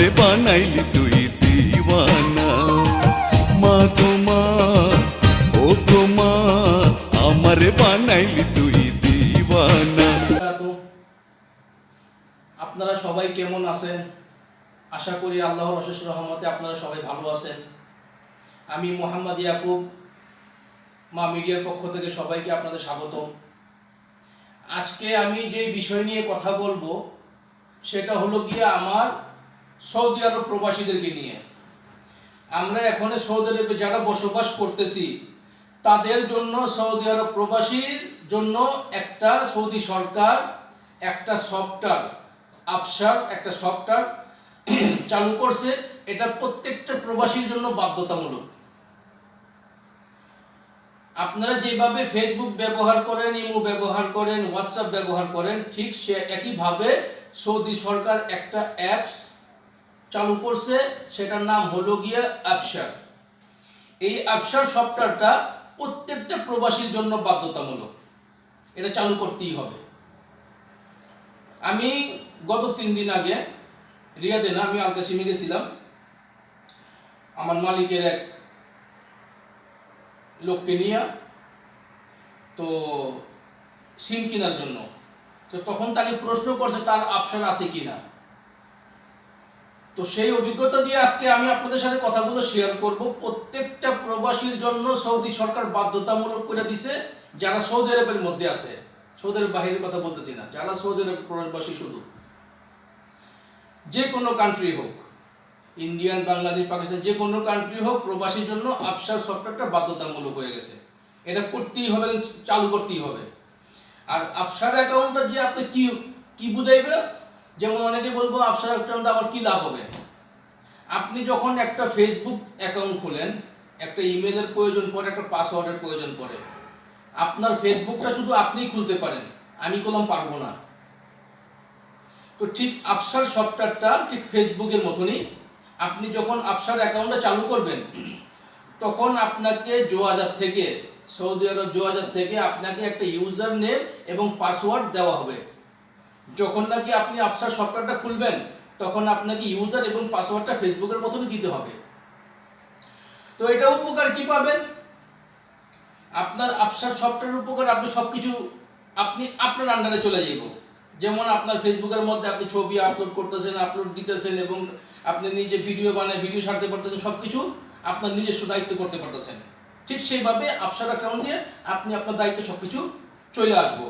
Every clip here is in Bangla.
আমারে বানাইলি তুই দিওয়ানা। মা গো মা ও গো মা আমারে বানাইলি তুই দিওয়ানা। আপনারা সবাই কেমন আছেন? আশা করি আল্লাহর অশেষ রহমতে আপনারা সবাই ভালো আছেন। আমি মোহাম্মদ ইয়াকুব, মা মিডিয়ার পক্ষ থেকে সবাইকে আপনাদের স্বাগতম। আজকে আমি যে বিষয় নিয়ে কথা বলব, সেটা হলো গিয়ে আমার সৌদি আরব প্রবাসীদেরকে নিয়ে। আমরা এখন সৌদি আরবে যারা বসবাস করতেছি, তাদের জন্য সৌদি আরব প্রবাসীর জন্য একটা সৌদি সরকার, একটা সফটওয়্যার, আফসার একটা সফটওয়্যার চালু করছে। এটা প্রত্যেকটা প্রবাসীর জন্য বাধ্যতামূলক। আপনারা যেভাবে ফেসবুক ব্যবহার করেন, ইমো ব্যবহার করেন হোয়াটসঅ্যাপ ব্যবহার করেন, ঠিক সে একইভাবে সৌদি সরকার একটা অ্যাপস চালু করছে, সেটার নাম হলো গিয়ে অ্যাপসার এই অ্যাপসার সফটওয়্যারটা প্রত্যেকটা প্রবাসীর জন্য বাধ্যতামূলক। এটা চালু করতেই হবে। আমি গত তিন দিন আগে রিয়াদে না, আমি আলকাশিমে গেছিলাম। আমার মালিকের এক লোককে নিয়ে, তো সিম কেনার জন্য। তো তখন তাকে প্রশ্ন করছে, তার অপশন আছে কিনা? তো সেই অভিজ্ঞতা দিয়ে আজকে আমি আপনাদের সাথে কথাগুলো শেয়ার করব। প্রত্যেকটা প্রবাসীর জন্য সৌদি সরকার বাধ্যতামূলক করে দিছে, যারা সৌদি আরবের মধ্যে আছে। সৌদি আরব বাহিরের কথা বলতেছি না, যারা সৌদি আরব প্রবাসী শুধু। যে কোনো কান্ট্রি হোক ইন্ডিয়ান বাংলাদেশ পাকিস্তান যে কোনো কান্ট্রি হোক, প্রবাসীর জন্য আফসার সফটওয়্যারটা বাধ্যতামূলক হয়ে গেছে। এটা করতেই হবে, চালু করতেই হবে। আর আফসার অ্যাকাউন্টটা যে আপনি কি কি বুঝাইবে? যেমন অনেকে বলব, আফসার অ্যাকাউন্ট আমার কি লাভ হবে? আপনি যখন একটা ফেসবুক অ্যাকাউন্ট খুলেন, একটা ইমেলের প্রয়োজন পড়ে, একটা পাসওয়ার্ডের প্রয়োজন পড়ে, আপনার ফেসবুকটা শুধু আপনিই খুলতে পারেন, আমি করলাম পারব না। তো ঠিক আপসার সফটওয়্যারটা ঠিক ফেসবুকের মতনই, আপনি যখন আপসার অ্যাকাউন্টটা চালু করবেন, তখন আপনাকে জোয়াজার থেকে, সৌদি আরব জোয়াজার থেকে আপনাকে একটা ইউজার নেম এবং পাসওয়ার্ড দেওয়া হবে। যখন নাকি আপনি আফসার সফটওয়্যারটা খুলবেন, তখন আপনাকে ইউজার এবং পাসওয়ার্ডটা ফেসবুকের মতনই দিতে হবে। তো এটা উপকার কি পাবেন? আপনার আপসার সফটওয়্যার উপকার আপনি সব কিছু আপনি আপনার আন্ডারে চলে যাব যেমন আপনার ফেসবুকের মধ্যে আপনি ছবি আপলোড করতেছেন আপলোড দিতেছেন এবং আপনি নিজে ভিডিও বানায় ভিডিও ছাড়তে পারতেছেন সব কিছু আপনার নিজস্ব দায়িত্ব করতে পারতেছেন। ঠিক সেইভাবে আপসার অ্যাকাউন্ট দিয়ে আপনি আপনার দায়িত্ব সব কিছু চলে আসব।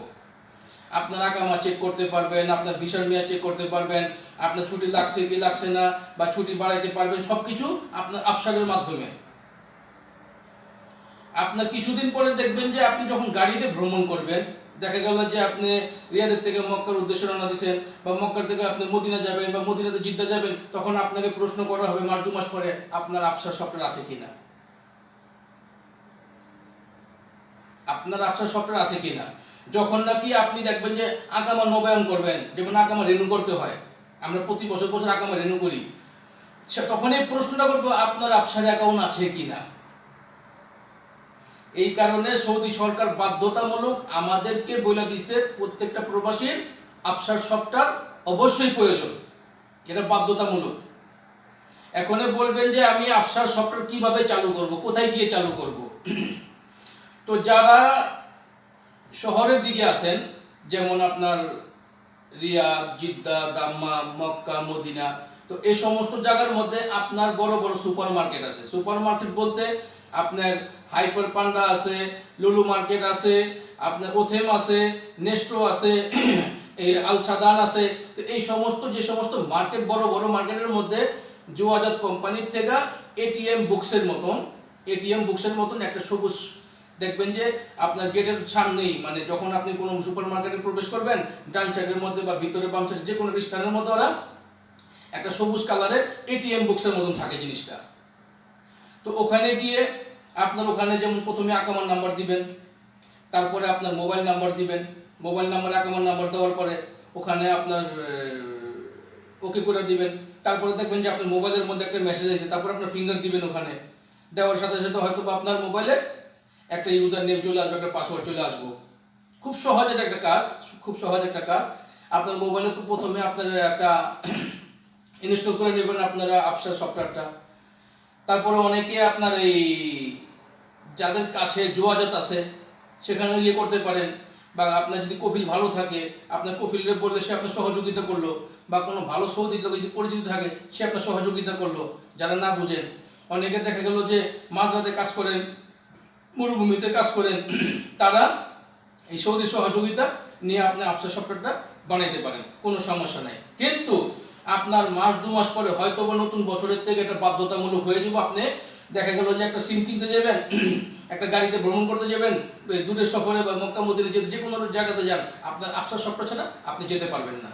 আপনার আকামা চেক করতে পারবেন, আপনার ভিসার মেয়াদ চেক করতে পারবেন, আপনার ছুটি লাগছে কি লাগছে না বা ছুটি বাড়াইতে পারবেন সব কিছু আপনার আফসারের মাধ্যমে। আপনার কিছুদিন পরে দেখবেন যে আপনি যখন গাড়িতে ভ্রমণ করবেন, দেখা গেল যে আপনি রিয়াদের থেকে মক্কার উদ্দেশ্যে রওনা দিচ্ছেন বা মক্কার থেকে আপনি মদিনা যাবেন বা মদিনাতে জিদ্দা যাবেন, তখন আপনাকে প্রশ্ন করা হবে মাস দু মাস পরে আপনার আফসার সফটওয়্যার আছে কিনা। আপনার আফসার সফটওয়্যার আছে কিনা। যখন নাকি আপনি দেখবেন যে আগামা নবায়ন করবেন, যেমন আগামা রেনু করতে হয়, আমরা প্রতি বছর বছর আগামা রেনু করি, সে তখন এই প্রশ্নটা করব, আপনার আফসার অ্যাকাউন্ট আছে কি না এই কারণে সৌদি সরকার বাধ্যতামূলক আমাদেরকে বলে দিচ্ছে প্রত্যেকটা প্রবাসীর আফসার সফটওয়্যার অবশ্যই প্রয়োজন এটা বাধ্যতামূলক। এখনে বলবেন যে আমি আফসার সফটওয়্যার কীভাবে চালু করব, কোথায় গিয়ে চালু করব? তো যারা শহরের দিকে আছেন যেমন আপনার Riyadh, Jeddah, Dammam, Mecca, Medina. তো এই সমস্ত জায়গার মধ্যে আপনার বড় বড় সুপার মার্কেট আছে। সুপার মার্কেট বলতে আপনার হাইপার পান্ডা আছে, লুলু মার্কেট আছে, আপনার ওথেম আছে, নেস্টো আছে, এই আলসাদান আছে। তো এই সমস্ত, যে সমস্ত মার্কেট, বড় বড় মার্কেটের মধ্যে জোয়াজাত কোম্পানির থেকে এটিএম বুকসের মতন এটিএম বুকসের মতন একটা সবুজ দেখবেন যে আপনার গেটের সামনেই মানে যখন আপনি কোনো সুপার মার্কেটে প্রবেশ করবেন, ডান সাইডের মধ্যে বা ভিতরে বাম সাইডে যে কোনো স্থানের মধ্যে ওরা একটা সবুজ কালারের এটিএম বুকসের মতন থাকে জিনিসটা। তো ওখানে গিয়ে আপনার ওখানে যেমন প্রথমে আকামার নাম্বার দিবেন, তারপরে আপনার মোবাইল নাম্বার দিবেন, মোবাইল নাম্বার আকামার নাম্বার দেওয়ার পরে ওখানে আপনার ওকে করে দিবেন। তারপরে দেখবেন যে আপনার মোবাইলের মধ্যে একটা মেসেজ আছে তারপর আপনার ফিঙ্গার দিবেন ওখানে। দেওয়ার সাথে সাথে হয়তো আপনার মোবাইলে একটা ইউজার নেম চলে আসবে, একটা পাসওয়ার্ড চলে আসব। খুব সহজ এটা একটা কাজ, খুব সহজ একটা কাজ। আপনার মোবাইলে তো প্রথমে আপনার একটা ইনস্টল করে নেবেন আপনারা আপসার সফটওয়্যারটা তারপরে অনেকে আপনার এই যাদের কাছে যোগাযোগ আছে, সেখানে ইয়ে করতে পারেন। বা আপনার যদি কফিল ভালো থাকে, আপনার কফিলের বললে সে আপনার সহযোগিতা করল। বা কোনো ভালো সৌদি লোক যদি পরিচিত থাকে, সে আপনার সহযোগিতা করল, যারা না বুঝেন। অনেকে দেখা গেল যে মাঝরাতে কাজ করেন মরুভূমিতে কাজ করেন। তারা এই সৌদি সহযোগিতা নিয়ে আপনি আপসার সফটওয়্যারটা বানাইতে পারেন, কোনো সমস্যা নাই। কিন্তু আপনার মাস, দু মাস পরে হয়তো বা নতুন বছরের থেকে এটা বাধ্যতামূলক হয়ে যাবে। আপনি দেখা গেল যে একটা সিম কিনতে যাবেন, একটা গাড়িতে ভ্রমণ করতে যাবেন দূরের সফরে বা মক্কা মদিনে যেতে যে কোনো জায়গাতে যান, আপনার আপসার সফটওয়্যার ছাড়া আপনি যেতে পারবেন না।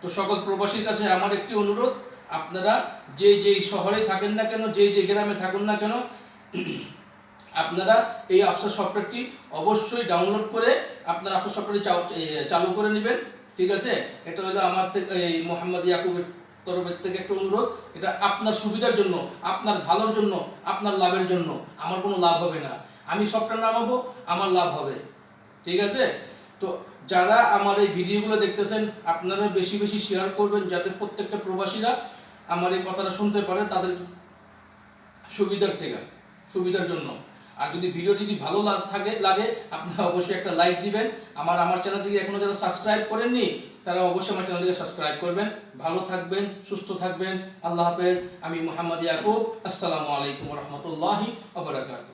তো সকল প্রবাসীর কাছে আমার একটি অনুরোধ, আপনারা যে যেই শহরে থাকেন না কেন, যে যে গ্রামে থাকুন না কেন আপনারা এই আফসার সফটওয়্যারটি অবশ্যই ডাউনলোড করে আপনার আফসার সফটওয়্যারটি চালু করে নেবেন। ঠিক আছে? এটা হলো আমার এই মোহাম্মদ ইয়াকুবের তরফের থেকে একটা অনুরোধ। এটা আপনার সুবিধার জন্য, আপনার ভালোর জন্য, আপনার লাভের জন্য। আমার কোনো লাভ হবে না। আমি সফটওয়্যার নামাবো আমার লাভ হবে। ঠিক আছে? তো যারা আমার এই ভিডিওগুলো দেখতেছেন আপনারা বেশি বেশি শেয়ার করবেন যাতে প্রত্যেকটা প্রবাসীরা আমার এই কথাটা শুনতে পারে তাদের সুবিধার থেকে। সুবিধার জন্য। আর যদি ভিডিও যদি ভালো থাকে, লাগে, আপনারা অবশ্যই একটা লাইক দিবেন। আমার আমার চ্যানেলটিকে এখনও যারা সাবস্ক্রাইব করেননি, তারা অবশ্যই আমার চ্যানেলটিকে সাবস্ক্রাইব করবেন। ভালো থাকবেন, সুস্থ থাকবেন। আল্লাহ হাফেজ। আমি মোহাম্মদ ইয়াকুব। আসসালামু আলাইকুম রহমতুল্লাহি আবরাকাত